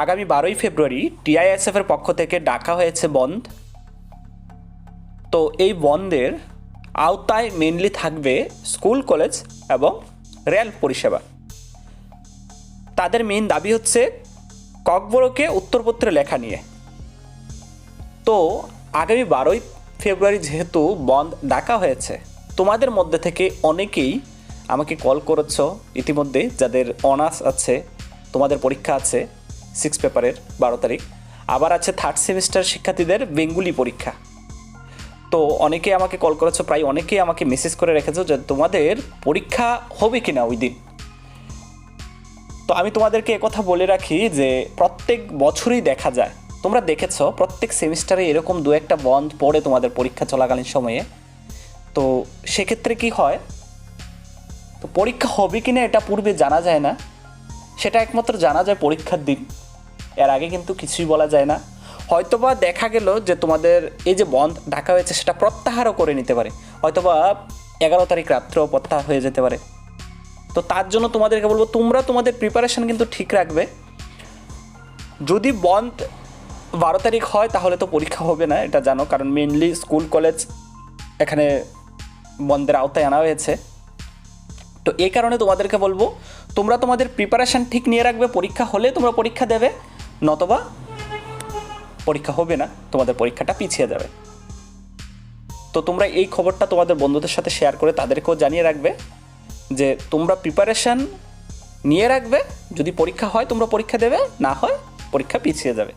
আগামী বারোই ফেব্রুয়ারি টিআইএসএফ এর পক্ষ থেকে ডাকা হয়েছে বন্ধ। তো এই বন্ধের আওতায় মেনলি থাকবে স্কুল, কলেজ এবং রেল পরিষেবা। তাদের মেন দাবি হচ্ছে ককবরকে উত্তরপত্রে লেখা নিয়ে। তো আগামী বারোই ফেব্রুয়ারি যেহেতু বন্ধ ডাকা হয়েছে, তোমাদের মধ্যে থেকে অনেকেই আমাকে কল করেছ ইতিমধ্যে, যাদের অনার্স আছে, তোমাদের পরীক্ষা আছে সিক্স পেপারের বারো তারিখ। আবার আছে থার্ড সেমিস্টার শিক্ষার্থীদের বেঙ্গুলি পরীক্ষা। তো অনেকে আমাকে কল করেছ, প্রায় অনেকেই আমাকে মেসেজ করে রেখেছো যে তোমাদের পরীক্ষা হবে কি না ওই দিন। তো আমি তোমাদেরকে কথা বলে রাখি যে প্রত্যেক বছরই দেখা যায়। তোমরা দেখেছ, প্রত্যেক সেমিস্টারে এরকম দু একটা বন্ধ পড়ে তোমাদের পরীক্ষা চলাকালীন সময়ে। তো সেক্ষেত্রে কি হয়? তো পরীক্ষা হবে কি না এটা পূর্বে জানা যায় না। সেটা একমাত্র জানা যায় পরীক্ষার দিন। এর আগে কিন্তু কিছুই বলা যায় না। হয়তোবা দেখা গেল যে তোমাদের এই যে বন্ধ ঢাকা হয়েছে সেটা প্রত্যাহারও করে নিতে পারে। হয়তোবা এগারো তারিখ রাত্রেও প্রত্যাহার হয়ে যেতে পারে। তো তার জন্য তোমাদেরকে বলব, তোমরা তোমাদের প্রিপারেশন কিন্তু ঠিক রাখবে। যদি বন্ধ বারো তারিখ হয় তাহলে তো পরীক্ষা হবে না, এটা জানো। কারণ মেনলি স্কুল কলেজ এখানে বন্ধের আওতায় আনা হয়েছে। তো এই কারণে তোমাদেরকে বলব, তোমরা তোমাদের প্রিপারেশন ঠিক নিয়ে রাখবে। পরীক্ষা হলে তোমরা পরীক্ষা দেবে। নতবা পরীক্ষা হবে না, তোমাদের পরীক্ষাটা পিছিয়ে যাবে। তো তোমরা এই খবরটা তোমাদের বন্ধুদের সাথে শেয়ার করে তাদেরকেও জানিয়ে রাখবে যে তোমরা প্রিপারেশান নিয়ে রাখবে, যদি পরীক্ষা হয় তোমরা পরীক্ষা দেবে, না হয় পরীক্ষা পিছিয়ে যাবে।